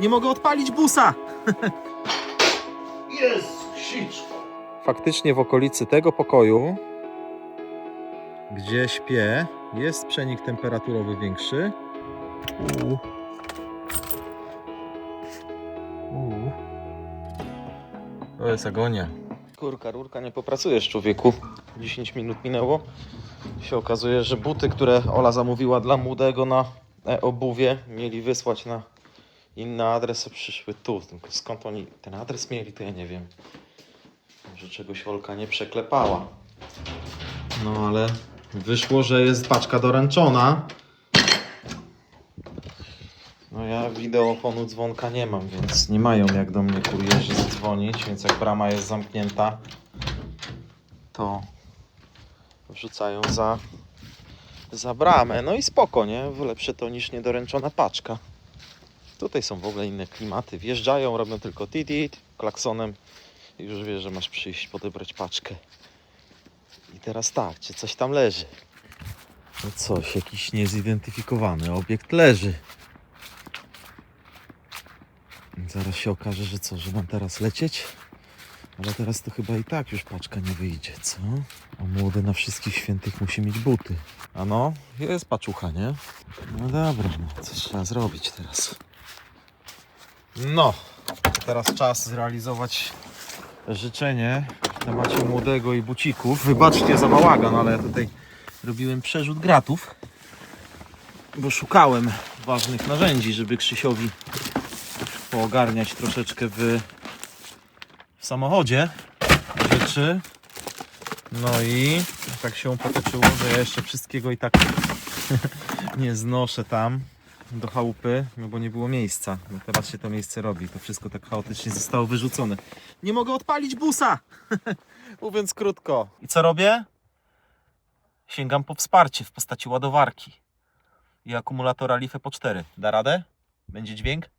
Nie mogę odpalić busa! Jest siczko. Faktycznie w okolicy tego pokoju, gdzie śpię, jest przenik temperaturowy większy. Uuu. Uuu. To jest agonia. Kurka, rurka, nie popracujesz człowieku. 10 minut minęło. Się okazuje, że buty, które Ola zamówiła dla młodego na e-obuwie, mieli wysłać na inny adres, a przyszły tu. Skąd oni ten adres mieli, to ja nie wiem. Może czegoś Olka nie przeklepała. No ale wyszło, że jest paczka doręczona. No ja wideofonu dzwonka nie mam, więc nie mają jak do mnie kurierzy zadzwonić, więc jak brama jest zamknięta, to wrzucają za, za bramę. No i spoko, nie? Lepsze to niż niedoręczona paczka. Tutaj są w ogóle inne klimaty. Wjeżdżają, robią tylko tit klaksonem i już wiesz, że masz przyjść podebrać paczkę. I teraz tak, czy coś tam leży? No coś, jakiś niezidentyfikowany obiekt leży. Zaraz się okaże, że co, że mam teraz lecieć? Ale teraz to chyba i tak już paczka nie wyjdzie, co? A młody na wszystkich świętych musi mieć buty. A no, jest paczucha, nie? No dobra, no, coś trzeba zrobić teraz. No, teraz czas zrealizować życzenie w temacie młodego i bucików. Wybaczcie za bałagan, ale ja tutaj robiłem przerzut gratów, bo szukałem ważnych narzędzi, żeby Krzysiowi poogarniać troszeczkę w, w samochodzie rzeczy. No i tak się potoczyło, że ja jeszcze wszystkiego i tak nie znoszę tam do chałupy, no bo nie było miejsca. No teraz się to miejsce robi. To wszystko tak chaotycznie zostało wyrzucone. Nie mogę odpalić busa! Mówiąc krótko. I co robię? Sięgam po wsparcie w postaci ładowarki i akumulatora Life po 4. Da radę? Będzie dźwięk?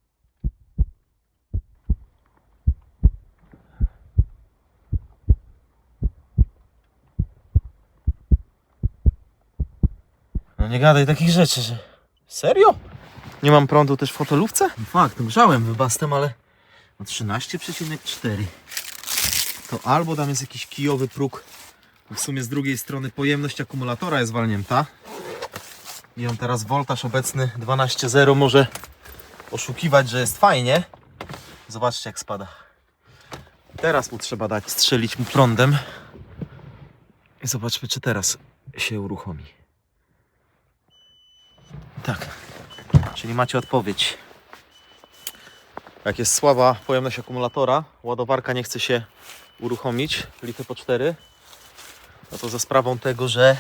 No nie gadaj takich rzeczy, że... Serio? Nie mam prądu też w hotelówce? No Fakt, grzałem wybastem, ale no 13,4. To albo tam jest jakiś kijowy próg. W sumie z drugiej strony pojemność akumulatora jest walnięta. I on teraz voltaż obecny 12,0 może oszukiwać, że jest fajnie. Zobaczcie jak spada. Teraz mu trzeba dać, strzelić mu prądem. I zobaczmy czy teraz się uruchomi. Tak. Czyli macie odpowiedź. Jak jest słaba pojemność akumulatora, ładowarka nie chce się uruchomić, litę po 4, no to za sprawą tego, że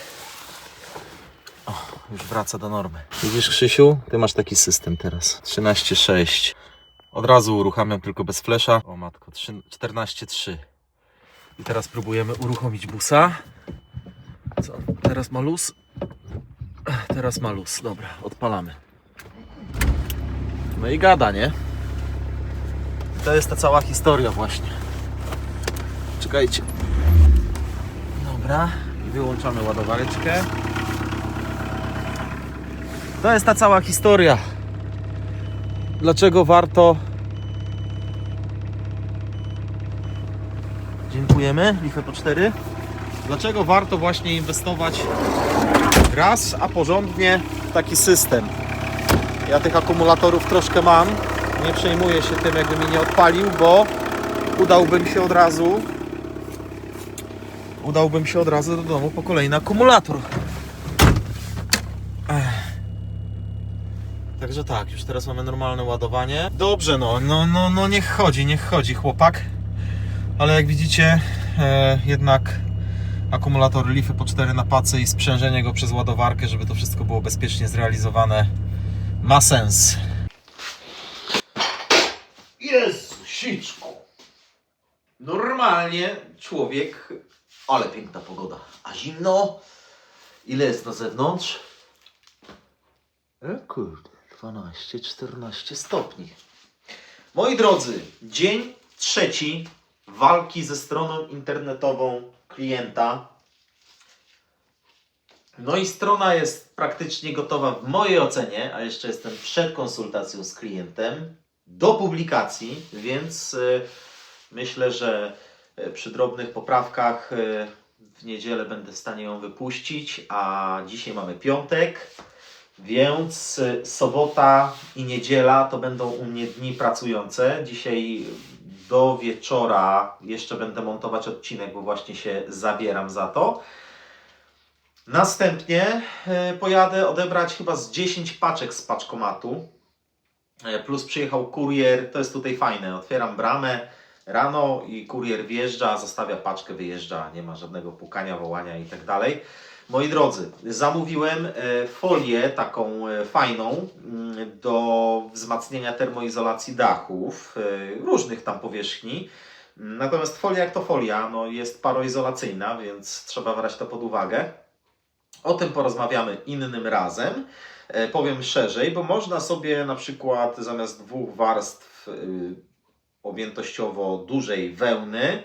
o, już wraca do normy. Widzisz Krzysiu, ty masz taki system teraz. 13.6. Od razu uruchamiam tylko bez flesza. O matko, trzy- 14.3. I teraz próbujemy uruchomić busa. Co? Teraz ma luz? Teraz ma luz. Dobra, odpalamy. No i gada, nie? To jest ta cała historia właśnie. Czekajcie. Dobra. Wyłączamy ładowareczkę. To jest ta cała historia. Dlaczego warto... Dziękujemy, Life po 4. Dlaczego warto właśnie inwestować raz, a porządnie w taki system? Ja tych akumulatorów troszkę mam. Nie przejmuję się tym, jakby mi nie odpalił, bo udałbym się od razu. Udałbym się od razu do domu po kolejny akumulator. Ech. Także tak, już teraz mamy normalne ładowanie. Dobrze, no, no, no, no niech chodzi, niech chodzi chłopak. Ale jak widzicie, e, jednak akumulator Lify po 4 na pacy i sprzężenie go przez ładowarkę, żeby to wszystko było bezpiecznie zrealizowane, ma sens. Jest siczko. Normalnie człowiek, ale piękna pogoda, a zimno. Ile jest na zewnątrz? E kurde, 12-14 stopni. Moi drodzy, dzień trzeci walki ze stroną internetową klienta. No i strona jest praktycznie gotowa w mojej ocenie, a jeszcze jestem przed konsultacją z klientem. do publikacji, więc y, myślę, że y, przy drobnych poprawkach y, w niedzielę będę w stanie ją wypuścić, a dzisiaj mamy piątek, więc sobota i niedziela to będą u mnie dni pracujące. Dzisiaj do wieczora jeszcze będę montować odcinek, bo właśnie się zabieram za to. Następnie e, pojadę odebrać chyba z 10 paczek z paczkomatu. E, Plus przyjechał kurier, to jest tutaj fajne. Otwieram bramę rano i kurier wjeżdża, zostawia paczkę, wyjeżdża, nie ma żadnego pukania, wołania i tak dalej. Moi drodzy, zamówiłem e, folię taką fajną mm, do wzmacniania termoizolacji dachów, różnych tam powierzchni. Natomiast folia jak to folia, no jest paroizolacyjna, więc trzeba brać to pod uwagę. O tym porozmawiamy innym razem. E, Powiem szerzej, bo można sobie na przykład zamiast dwóch warstw y, objętościowo dużej wełny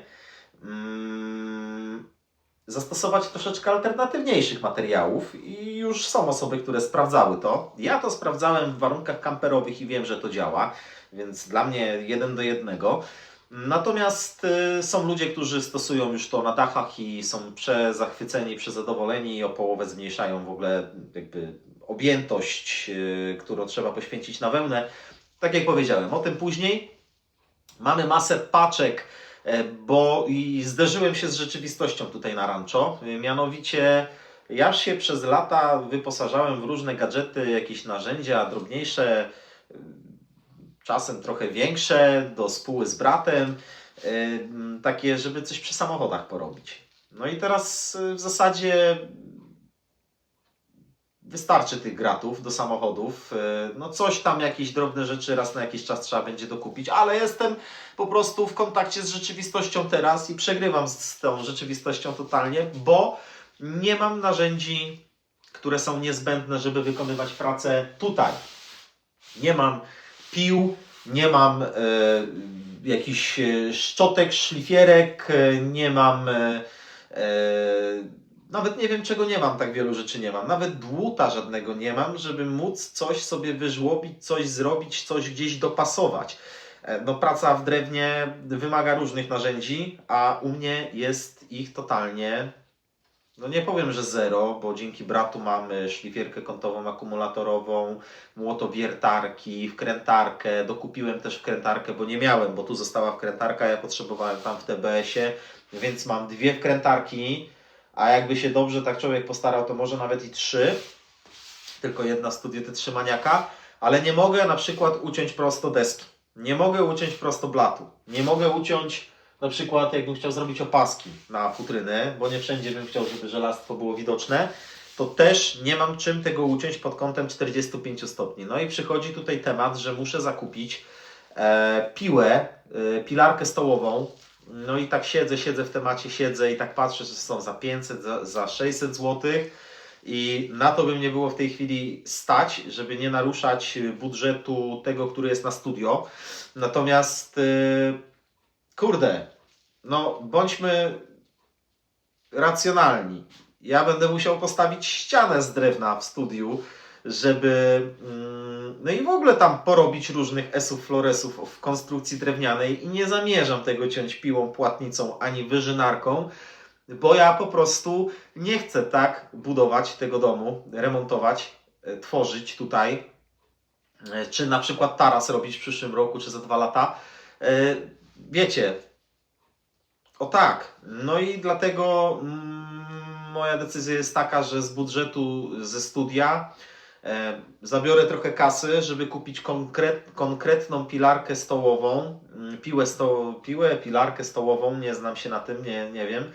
mm, zastosować troszeczkę alternatywniejszych materiałów i już są osoby, które sprawdzały to. Ja to sprawdzałem w warunkach kamperowych i wiem, że to działa, więc dla mnie jeden do jednego. Natomiast y, są ludzie, którzy stosują już to na dachach i są przezachwyceni, przezadowoleni i o połowę zmniejszają w ogóle jakby objętość, y, którą trzeba poświęcić na wełnę. Tak jak powiedziałem, o tym później. Mamy masę paczek, e, bo i zderzyłem się z rzeczywistością tutaj na rancho. Y, Mianowicie ja się przez lata wyposażałem w różne gadżety, jakieś narzędzia drobniejsze, czasem trochę większe, do spóły z bratem, takie, żeby coś przy samochodach porobić. No i teraz y, w zasadzie wystarczy tych gratów do samochodów. Y, No coś tam, jakieś drobne rzeczy raz na jakiś czas trzeba będzie dokupić, ale jestem po prostu w kontakcie z rzeczywistością teraz i przegrywam z tą rzeczywistością totalnie, bo nie mam narzędzi, które są niezbędne, żeby wykonywać pracę tutaj. Nie mam pił, nie mam e, jakichś e, szczotek, szlifierek, e, nie mam. E, e, nawet nie wiem, czego nie mam, tak wielu rzeczy nie mam. Nawet dłuta żadnego nie mam, żeby móc coś sobie wyżłobić, coś zrobić, coś gdzieś dopasować. No, praca w drewnie wymaga różnych narzędzi, a u mnie jest ich totalnie no nie powiem, że zero, bo dzięki bratu mamy szlifierkę kątową, akumulatorową, młotowiertarki, wkrętarkę. Dokupiłem też wkrętarkę, bo nie miałem, bo tu została wkrętarka, ja potrzebowałem tam w TBS-ie, więc mam dwie wkrętarki, a jakby się dobrze tak człowiek postarał, to może nawet i trzy. Tylko jedna studio te trzy maniaka, ale nie mogę na przykład uciąć prosto deski. Nie mogę uciąć prosto blatu. Nie mogę uciąć na przykład jakbym chciał zrobić opaski na futrynę, bo nie wszędzie bym chciał, żeby żelastwo było widoczne, to też nie mam czym tego uciąć pod kątem 45 stopni. No i przychodzi tutaj temat, że muszę zakupić e, piłę, e, pilarkę stołową. No i tak siedzę, siedzę w temacie, siedzę i tak patrzę, że są za 500, za, za 600 zł. I na to by mnie było w tej chwili stać, żeby nie naruszać budżetu tego, który jest na studio. Natomiast yy, kurde, no bądźmy racjonalni. Ja będę musiał postawić ścianę z drewna w studiu, żeby mm, no i w ogóle tam porobić różnych esów, floresów w konstrukcji drewnianej i nie zamierzam tego ciąć piłą, płatnicą ani wyżynarką, bo ja po prostu nie chcę tak budować tego domu, remontować, e, tworzyć tutaj, e, czy na przykład taras robić w przyszłym roku, czy za dwa lata. Wiecie, o tak. No i dlatego mm, moja decyzja jest taka, że z budżetu ze studia e, zabiorę trochę kasy, żeby kupić konkret, konkretną pilarkę stołową, mm, piłę, sto, piłę, pilarkę stołową, nie znam się na tym, nie, nie wiem.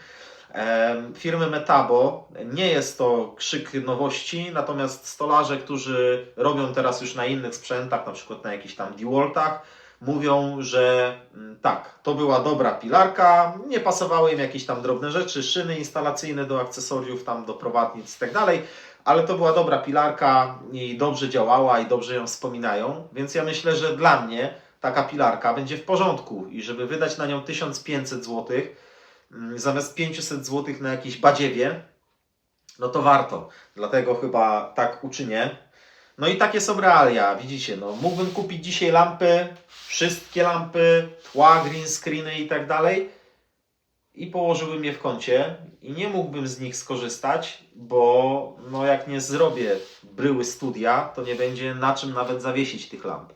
E, firmy Metabo. Nie jest to krzyk nowości, natomiast stolarze, którzy robią teraz już na innych sprzętach, na przykład na jakichś tam DeWaltach, mówią, że mm, tak, to była dobra pilarka, nie pasowały im jakieś tam drobne rzeczy, szyny instalacyjne do akcesoriów, tam do prowadnic i tak dalej, ale to była dobra pilarka i dobrze działała i dobrze ją wspominają, więc ja myślę, że dla mnie taka pilarka będzie w porządku i żeby wydać na nią 1500 zł mm, zamiast 500 zł na jakieś badziewie, no to warto. Dlatego chyba tak uczynię. No i takie są realia, widzicie, no mógłbym kupić dzisiaj lampy, wszystkie lampy, tła, green screeny i tak dalej i położyłbym je w kącie i nie mógłbym z nich skorzystać, bo no jak nie zrobię bryły studia, to nie będzie na czym nawet zawiesić tych lamp.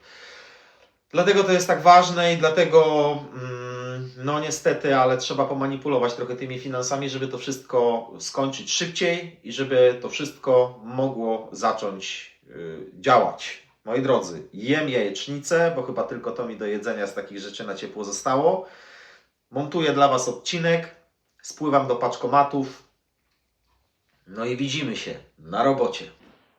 Dlatego to jest tak ważne i dlatego, mm, no niestety, ale trzeba pomanipulować trochę tymi finansami, żeby to wszystko skończyć szybciej i żeby to wszystko mogło zacząć działać. Moi drodzy, jem jajecznicę, bo chyba tylko to mi do jedzenia z takich rzeczy na ciepło zostało. Montuję dla Was odcinek, spływam do paczkomatów. No i widzimy się na robocie.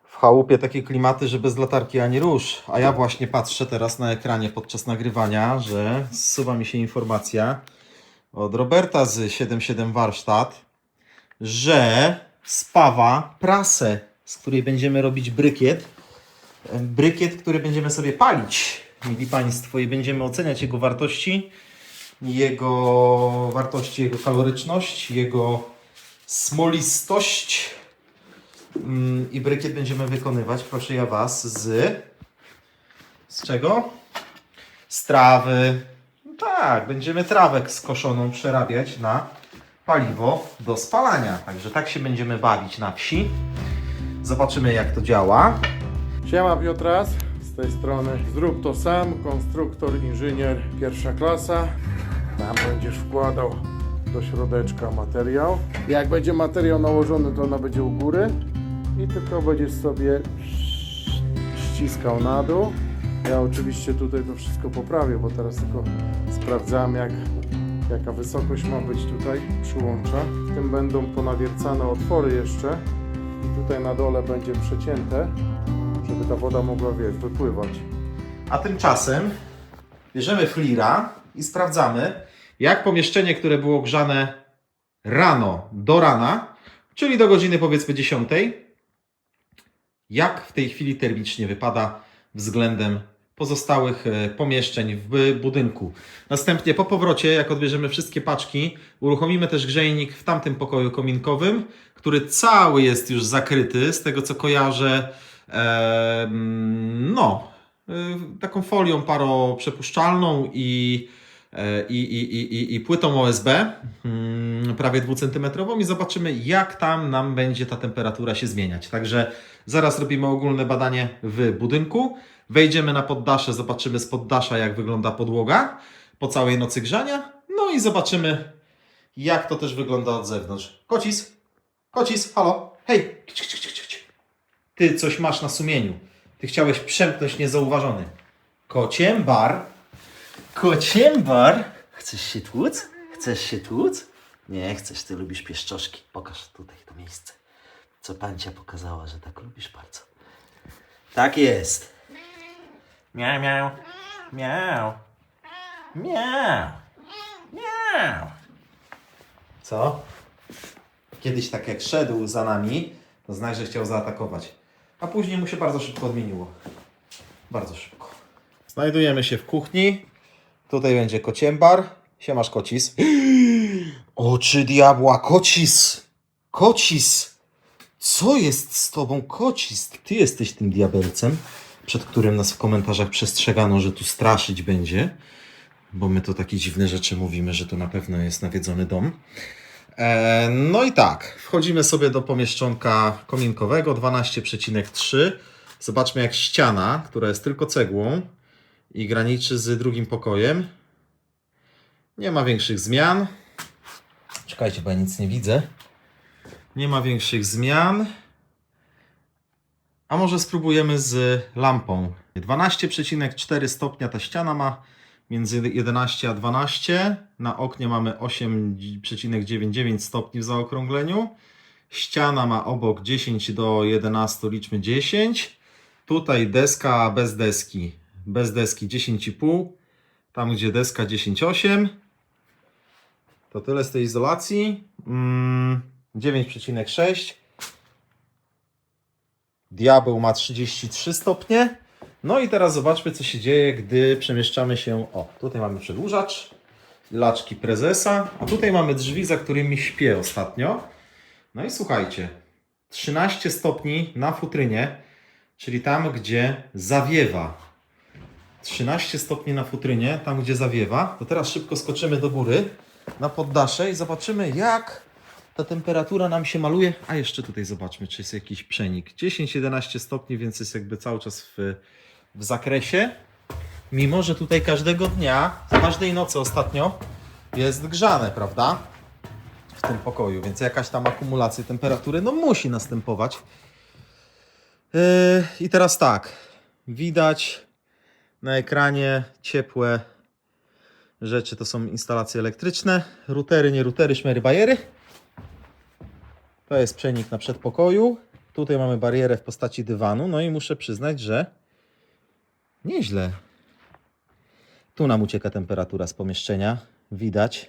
W chałupie takie klimaty, że bez latarki ani rusz. A ja właśnie patrzę teraz na ekranie podczas nagrywania, że zsuwa mi się informacja od Roberta z 77 Warsztat, że spawa prasę, z której będziemy robić brykiet. Brykiet, który będziemy sobie palić, mili Państwo, i będziemy oceniać jego wartości, jego wartości, jego kaloryczność, jego smolistość. Mm, I brykiet będziemy wykonywać, proszę ja Was, z. Z czego? Z trawy. No tak, będziemy trawę skoszoną przerabiać na paliwo do spalania. Także tak się będziemy bawić na wsi. Zobaczymy, jak to działa. Siema Piotras, z tej strony Zrób to sam, konstruktor, inżynier pierwsza klasa. Tam będziesz wkładał do środeczka materiał. Jak będzie materiał nałożony, to ona będzie u góry i tylko będziesz sobie ściskał na dół. Ja oczywiście tutaj to wszystko poprawię, bo teraz tylko sprawdzam jak, jaka wysokość ma być tutaj przyłącza. W tym będą ponawiercane otwory jeszcze i tutaj na dole będzie przecięte żeby ta woda mogła, wiesz, wypływać. A tymczasem bierzemy flira i sprawdzamy, jak pomieszczenie, które było grzane rano do rana, czyli do godziny powiedzmy 10, jak w tej chwili termicznie wypada względem pozostałych e, pomieszczeń w budynku. Następnie po powrocie, jak odbierzemy wszystkie paczki, uruchomimy też grzejnik w tamtym pokoju kominkowym, który cały jest już zakryty, z tego co kojarzę, em, no, y, taką folią paroprzepuszczalną i, e, i, i, i, i płytą OSB, mm, prawie dwucentymetrową i zobaczymy jak tam nam będzie ta temperatura się zmieniać. Także zaraz robimy ogólne badanie w budynku, wejdziemy na poddasze, zobaczymy z poddasza jak wygląda podłoga po całej nocy grzania, no i zobaczymy jak to też wygląda od zewnątrz. Kocis, kocis, halo, hej, ty coś masz na sumieniu, ty chciałeś przemknąć niezauważony. Kociębar, Kociębar? Chcesz się tłuc? Chcesz się tłuc? Nie chcesz, ty lubisz pieszczoszki. Pokaż tutaj to miejsce. Co pancia pokazała, że tak lubisz bardzo. Tak jest. Miau, miau. Miau. Miau. Miau. Co? Kiedyś tak jak szedł za nami, to znak, że chciał zaatakować. A później mu się bardzo szybko odmieniło. Bardzo szybko. Znajdujemy się w kuchni. Tutaj będzie kociębar. Siemasz kocis. Oczy diabła, kocis! Kocis! Co jest z tobą, kocis? Ty jesteś tym diabelcem, przed którym nas w komentarzach przestrzegano, że tu straszyć będzie. Bo my to takie dziwne rzeczy mówimy, że to na pewno jest nawiedzony dom. E, no i tak, wchodzimy sobie do pomieszczonka kominkowego 12,3. Zobaczmy jak ściana, która jest tylko cegłą i graniczy z drugim pokojem. Nie ma większych zmian. Czekajcie, bo ja nic nie widzę. Nie ma większych zmian. A może spróbujemy z lampą. 12,4 stopnia ta ściana ma między 11 a 12. Na oknie mamy 8,99 stopni w zaokrągleniu. Ściana ma obok 10 do 11, liczmy 10. Tutaj deska bez deski. Bez deski 10,5. Tam gdzie deska 10,8. To tyle z tej izolacji. Mm, 9,6. Diabeł ma 33 stopnie. No i teraz zobaczmy, co się dzieje, gdy przemieszczamy się. O, tutaj mamy przedłużacz, laczki prezesa, a tutaj mamy drzwi, za którymi śpię ostatnio. No i słuchajcie, 13 stopni na futrynie. czyli tam, gdzie zawiewa. 13 stopni na futrynie, tam gdzie zawiewa. To teraz szybko skoczymy do góry na poddasze i zobaczymy, jak ta temperatura nam się maluje. A jeszcze tutaj zobaczmy, czy jest jakiś przenik. 10-11 stopni, więc jest jakby cały czas w, w zakresie. Mimo, że tutaj każdego dnia, każdej nocy ostatnio jest grzane, prawda? W tym pokoju, więc jakaś tam akumulacja temperatury no musi następować. Yy, I teraz tak, widać na ekranie ciepłe rzeczy to są instalacje elektryczne, routery, nie routery, szmery, bajery. To jest przenik na przedpokoju. Tutaj mamy barierę w postaci dywanu. No i muszę przyznać, że nieźle. Tu nam ucieka temperatura z pomieszczenia. Widać.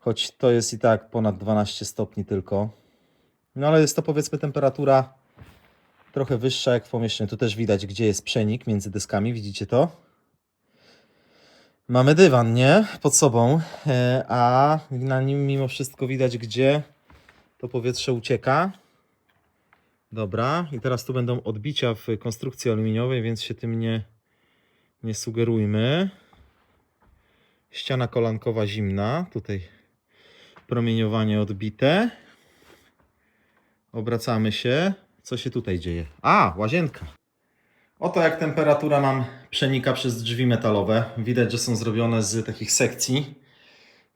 Choć to jest i tak ponad 12 stopni tylko. No ale jest to powiedzmy temperatura trochę wyższa jak w pomieszczeniu. Tu też widać, gdzie jest przenik między dyskami. Widzicie to? Mamy dywan, nie? Pod sobą. E, A na nim mimo wszystko widać, gdzie to powietrze ucieka. Dobra, i teraz tu będą odbicia w konstrukcji aluminiowej, więc się tym nie, nie sugerujmy. Ściana kolankowa zimna, tutaj promieniowanie odbite. Obracamy się. Co się tutaj dzieje? A, łazienka. Oto jak temperatura nam przenika przez drzwi metalowe. Widać, że są zrobione z takich sekcji.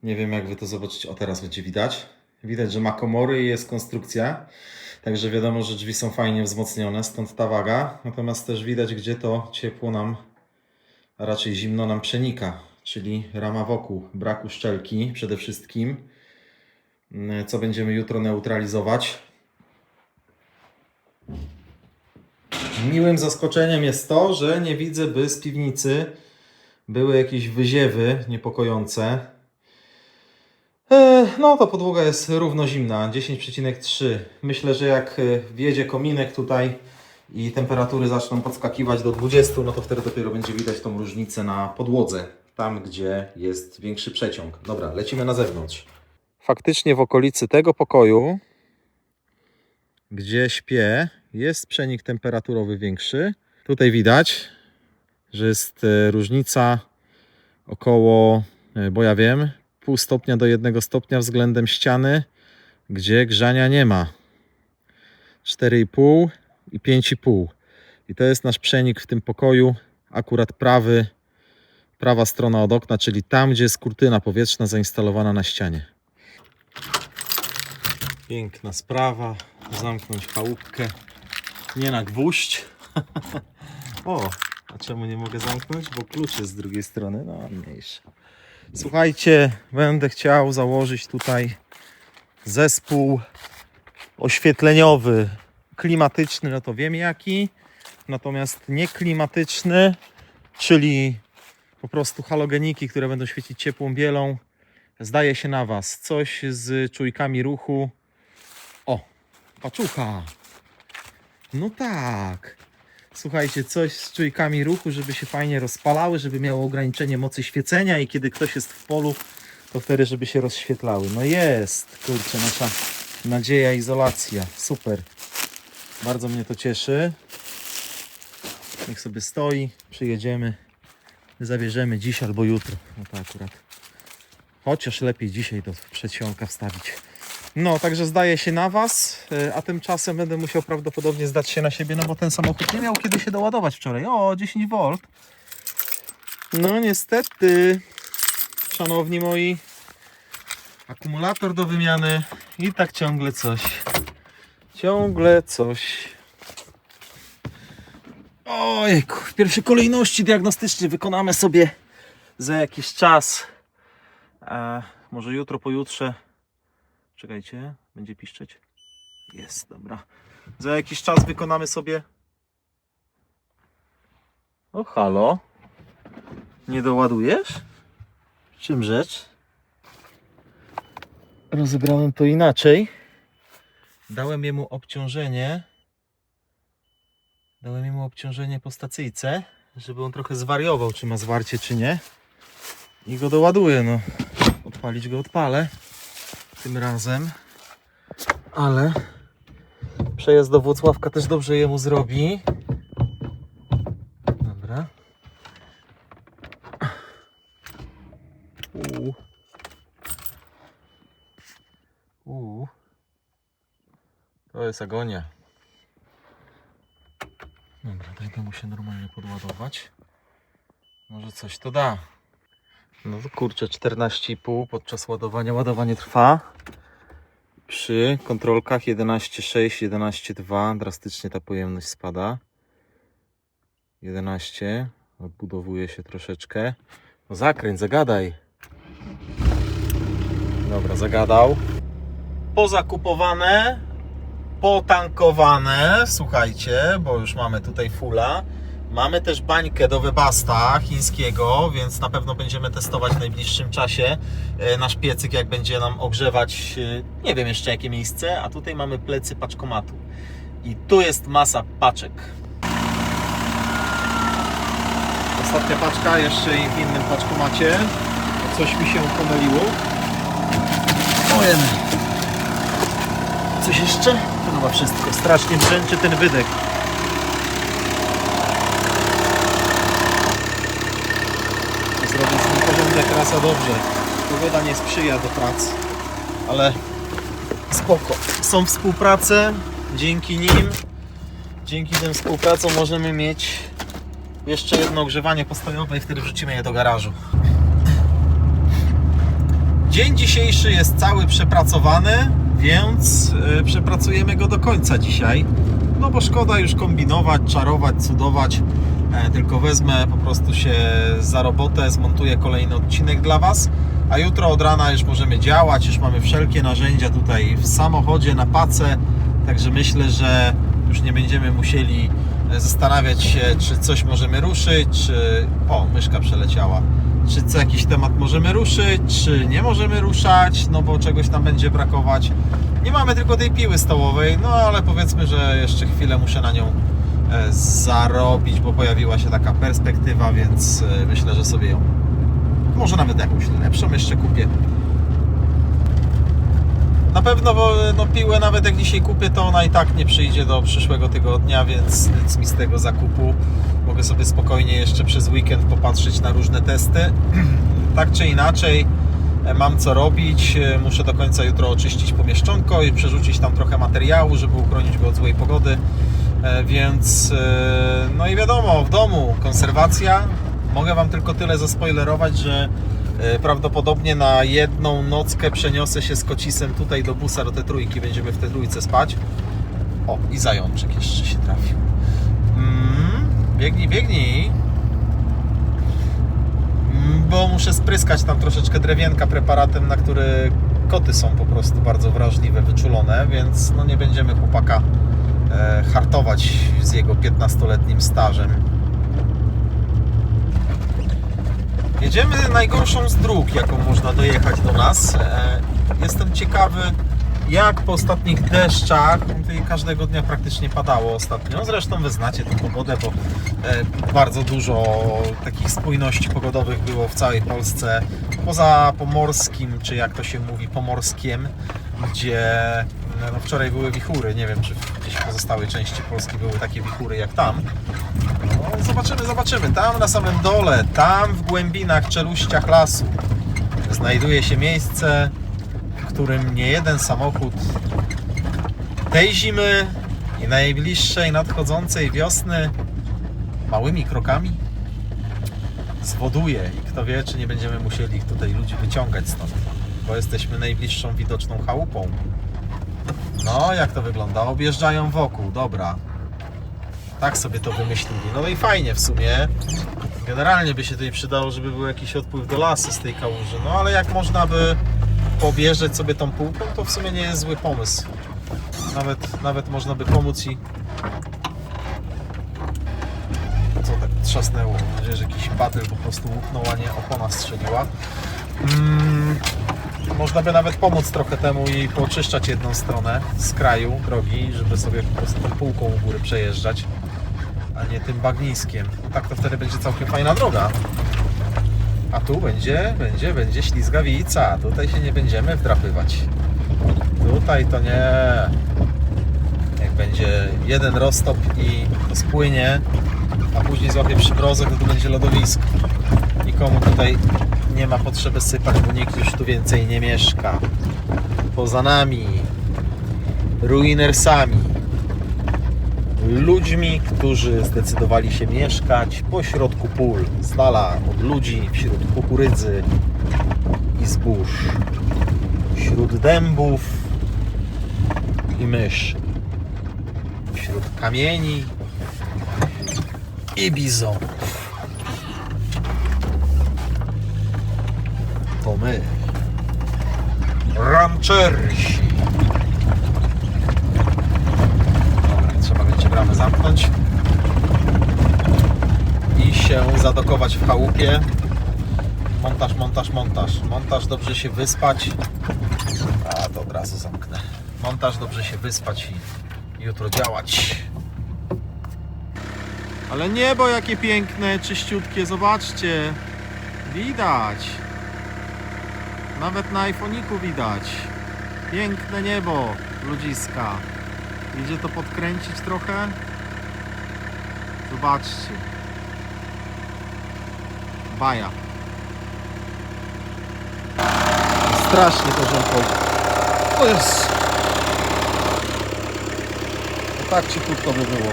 Nie wiem, jak wy to zobaczycie. O, teraz będzie widać. Widać, że ma komory i jest konstrukcja. Także wiadomo, że drzwi są fajnie wzmocnione, stąd ta waga. Natomiast też widać, gdzie to ciepło nam, a raczej zimno nam przenika. Czyli rama wokół, brak uszczelki przede wszystkim. Mm, Co będziemy jutro neutralizować. Miłym zaskoczeniem jest to, że nie widzę, by z piwnicy były jakieś wyziewy niepokojące. E, No, to podłoga jest równo zimna, 10,3. Myślę, że jak e, wjedzie kominek tutaj i temperatury zaczną podskakiwać do 20, no to wtedy dopiero będzie widać tą różnicę na podłodze, tam gdzie jest większy przeciąg. Dobra, lecimy na zewnątrz. Faktycznie w okolicy tego pokoju, gdzie śpię, jest przenik temperaturowy większy. Tutaj widać, że jest e, różnica około, bo ja wiem, pół stopnia do jednego stopnia względem ściany, gdzie grzania nie ma. 4,5 i 5,5. I to jest nasz przenik w tym pokoju, akurat prawy, prawa strona od okna, czyli tam, gdzie jest kurtyna powietrzna zainstalowana na ścianie. Piękna sprawa. Zamknąć chałupkę. Nie na gwóźdź. o, a czemu nie mogę zamknąć? Bo klucz jest z drugiej strony. No, mniejsza. Słuchajcie, będę chciał założyć tutaj zespół oświetleniowy, klimatyczny, no to wiem jaki, natomiast nieklimatyczny, czyli po prostu halogeniki, które będą świecić ciepłą bielą. Zdaje się na Was coś z czujkami ruchu. O, paczucha. No tak. Słuchajcie, coś z czujkami ruchu, żeby się fajnie rozpalały, żeby miało ograniczenie mocy świecenia i kiedy ktoś jest w polu, to wtedy, żeby się rozświetlały. No jest, kurczę, nasza nadzieja, izolacja. Super. Bardzo mnie to cieszy. Niech sobie stoi, przyjedziemy, zabierzemy dziś albo jutro. No to akurat. Chociaż lepiej dzisiaj do przedsionka wstawić. No, także zdaje się na Was, e, a tymczasem będę musiał prawdopodobnie zdać się na siebie, no bo ten samochód nie miał kiedy się doładować wczoraj. O, 10 V. No niestety, szanowni moi, akumulator do wymiany i tak ciągle coś. Ciągle coś. Ojejku, w pierwszej kolejności diagnostycznie wykonamy sobie za jakiś czas. E, może jutro, pojutrze. Czekajcie, będzie piszczeć. Jest, dobra. Za jakiś czas wykonamy sobie. O, halo. Nie doładujesz? Czym rzecz? Rozebrałem to inaczej. Dałem jemu obciążenie. Dałem jemu obciążenie po stacyjce, żeby on trochę zwariował, czy ma zwarcie, czy nie. I go doładuję, no. Odpalić go odpalę tym razem. Ale Przejazd do Włocławka też dobrze jemu zrobi. Dobra. Uuu. Uuu. To jest agonia. Dobra, daj mu się normalnie podładować. Może coś to da. No kurczę, 14,5 podczas ładowania. Ładowanie trwa. Przy kontrolkach 11,6, 11,2 drastycznie ta pojemność spada. 11, odbudowuje się troszeczkę. No zakręć, zagadaj. Dobra, zagadał. Pozakupowane, potankowane, słuchajcie, bo już mamy tutaj fulla. Mamy też bańkę do Webasta chińskiego, więc na pewno będziemy testować w najbliższym czasie e, nasz piecyk, jak będzie nam ogrzewać, e, nie wiem jeszcze jakie miejsce, a tutaj mamy plecy paczkomatu. I tu jest masa paczek. Ostatnia paczka, jeszcze i w innym paczkomacie. Coś mi się pomyliło. Ojemy. Coś jeszcze? To chyba wszystko. Strasznie brzęczy ten wydech. Zrobię z tym porządek raz a dobrze. Pogoda nie sprzyja do pracy, ale spoko. Są współprace, dzięki nim, dzięki tym współpracom możemy mieć jeszcze jedno ogrzewanie postojowe i wtedy wrzucimy je do garażu. Dzień dzisiejszy jest cały przepracowany, więc y, przepracujemy go do końca dzisiaj. No bo szkoda już kombinować, czarować, cudować. E, Tylko wezmę po prostu się za robotę, zmontuję kolejny odcinek dla Was. A jutro od rana już możemy działać, już mamy wszelkie narzędzia tutaj w samochodzie, na pace. Także myślę, że już nie będziemy musieli e, zastanawiać się, czy coś możemy ruszyć, czy... O, myszka przeleciała. Czy co jakiś temat możemy ruszyć, czy nie możemy ruszać, no bo czegoś tam będzie brakować. Nie mamy tylko tej piły stołowej, no ale powiedzmy, że jeszcze chwilę muszę na nią zarobić, bo pojawiła się taka perspektywa, więc e, myślę, że sobie ją może nawet jakąś lepszą jeszcze kupię. Na pewno bo, no, piłę nawet jak dzisiaj kupię, to ona i tak nie przyjdzie do przyszłego tygodnia, więc nic mi z tego zakupu. Mogę sobie spokojnie jeszcze przez weekend popatrzeć na różne testy. tak czy inaczej, e, mam co robić. E, Muszę do końca jutro oczyścić pomieszczonko i przerzucić tam trochę materiału, żeby uchronić go od złej pogody. E, Więc e, no i wiadomo, w domu konserwacja. Mogę Wam tylko tyle zaspoilerować, że e, prawdopodobnie na jedną nockę przeniosę się z kocisem tutaj do busa, do tej trójki. Będziemy w tej trójce spać. O, i zajączek jeszcze się trafił. Mm, biegnij, biegnij. Mm, Bo muszę spryskać tam troszeczkę drewienka preparatem, na który koty są po prostu bardzo wrażliwe, wyczulone, więc no nie będziemy chłopaka hartować z jego 15-letnim stażem. Jedziemy najgorszą z dróg, jaką można dojechać do nas. E, Jestem ciekawy, jak po ostatnich deszczach, tutaj każdego dnia praktycznie padało ostatnio. Zresztą wy znacie tę pogodę, bo e, bardzo dużo takich spójności pogodowych było w całej Polsce. Poza Pomorskim, czy jak to się mówi, Pomorskiem, gdzie no, wczoraj były wichury. Nie wiem, czy gdzieś w pozostałej części Polski były takie wichury jak tam. No, zobaczymy, zobaczymy. Tam na samym dole, tam w głębinach, czeluściach lasu znajduje się miejsce, w którym nie jeden samochód tej zimy i najbliższej nadchodzącej wiosny małymi krokami zwoduje. I kto wie, czy nie będziemy musieli tutaj ludzi wyciągać stąd, bo jesteśmy najbliższą widoczną chałupą. No, jak to wygląda? Objeżdżają wokół, dobra. Tak sobie to wymyślili. No i fajnie w sumie. Generalnie by się tutaj przydało, żeby był jakiś odpływ do lasu z tej kałuży. No ale jak można by poobjeżdżać sobie tą półką, to w sumie nie jest zły pomysł. Nawet, nawet można by pomóc i... Co tak trzasnęło? Mam nadzieję, że jakiś batyl po prostu łupnął, a nie opona strzeliła. Mm, można by nawet pomóc trochę temu i poczyszczać jedną stronę z kraju drogi, żeby sobie po prostu tą półką u góry przejeżdżać, a nie tym bagniskiem. Tak to wtedy będzie całkiem fajna droga. A tu będzie, będzie, będzie ślizgawica. Tutaj się nie będziemy wdrapywać. Tutaj to nie. Jak będzie jeden roztop i to spłynie, a później złapie przymrozek, to to będzie lodowisko. Nikomu tutaj nie ma potrzeby sypać, bo nikt już tu więcej nie mieszka. Poza nami, ruinersami, ludźmi, którzy zdecydowali się mieszkać po środku pól, z dala od ludzi, wśród kukurydzy i zbóż, wśród dębów i myszy, wśród kamieni i bizonów. My. Dobra, trzeba będzie bramę zamknąć i się zadokować w chałupie. Montaż, montaż, montaż. Montaż, dobrze się wyspać. A to od razu zamknę. Montaż, dobrze się wyspać i jutro działać. Ale niebo jakie piękne, czyściutkie, zobaczcie. Widać. Nawet na iPhoniku widać. Piękne niebo, ludziska. Idzie to podkręcić trochę? Zobaczcie. Baja. Strasznie to rząd O jest. To tak cichutko by było.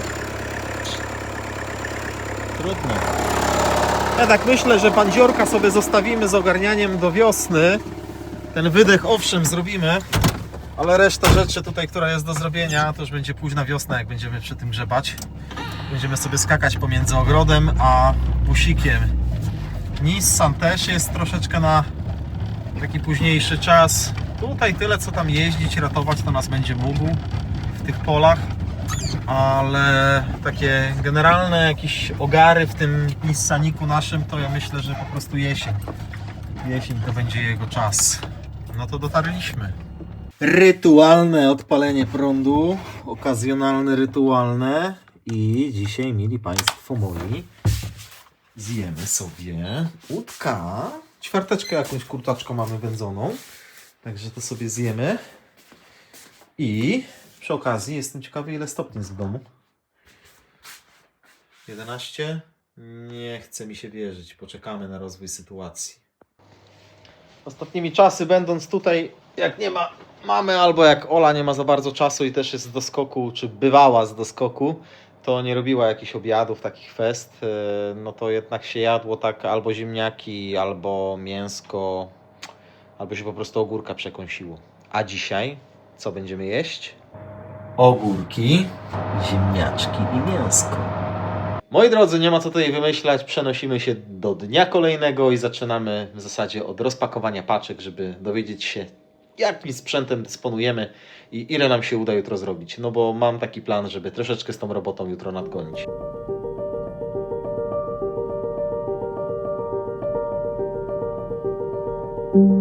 Trudno. Ja tak myślę, że pandziorka sobie zostawimy z ogarnianiem do wiosny. Ten wydech owszem zrobimy, ale reszta rzeczy tutaj, która jest do zrobienia, to już będzie późna wiosna, jak będziemy przy tym grzebać. Będziemy sobie skakać pomiędzy ogrodem a busikiem. Nissan też jest troszeczkę na taki późniejszy czas. Tutaj tyle co tam jeździć, ratować to nas będzie mógł w tych polach. Ale takie generalne jakieś ogary w tym Nissaniku naszym to ja myślę, że po prostu jesień. Jesień to będzie jego czas. No to dotarliśmy. Rytualne odpalenie prądu, okazjonalne, rytualne. I dzisiaj, mili Państwo moi, zjemy sobie łódka. Ćwiarteczkę jakąś kurtaczką mamy wędzoną. Także to sobie zjemy. I przy okazji jestem ciekawy, ile stopni jest w domu. 11? Nie chce mi się wierzyć. Poczekamy na rozwój sytuacji. Ostatnimi czasy, będąc tutaj, jak nie ma mamy, albo jak Ola nie ma za bardzo czasu i też jest z doskoku, czy bywała z doskoku, to nie robiła jakichś obiadów, takich fest, e, no to jednak się jadło tak albo ziemniaki, albo mięsko, albo się po prostu ogórka przekąsiło. A dzisiaj co będziemy jeść? Ogórki, ziemniaczki i mięsko. Moi drodzy, nie ma co tutaj wymyślać. Przenosimy się do dnia kolejnego i zaczynamy w zasadzie od rozpakowania paczek, żeby dowiedzieć się, jakim sprzętem dysponujemy i ile nam się uda jutro zrobić. No bo mam taki plan, żeby troszeczkę z tą robotą jutro nadgonić. Thank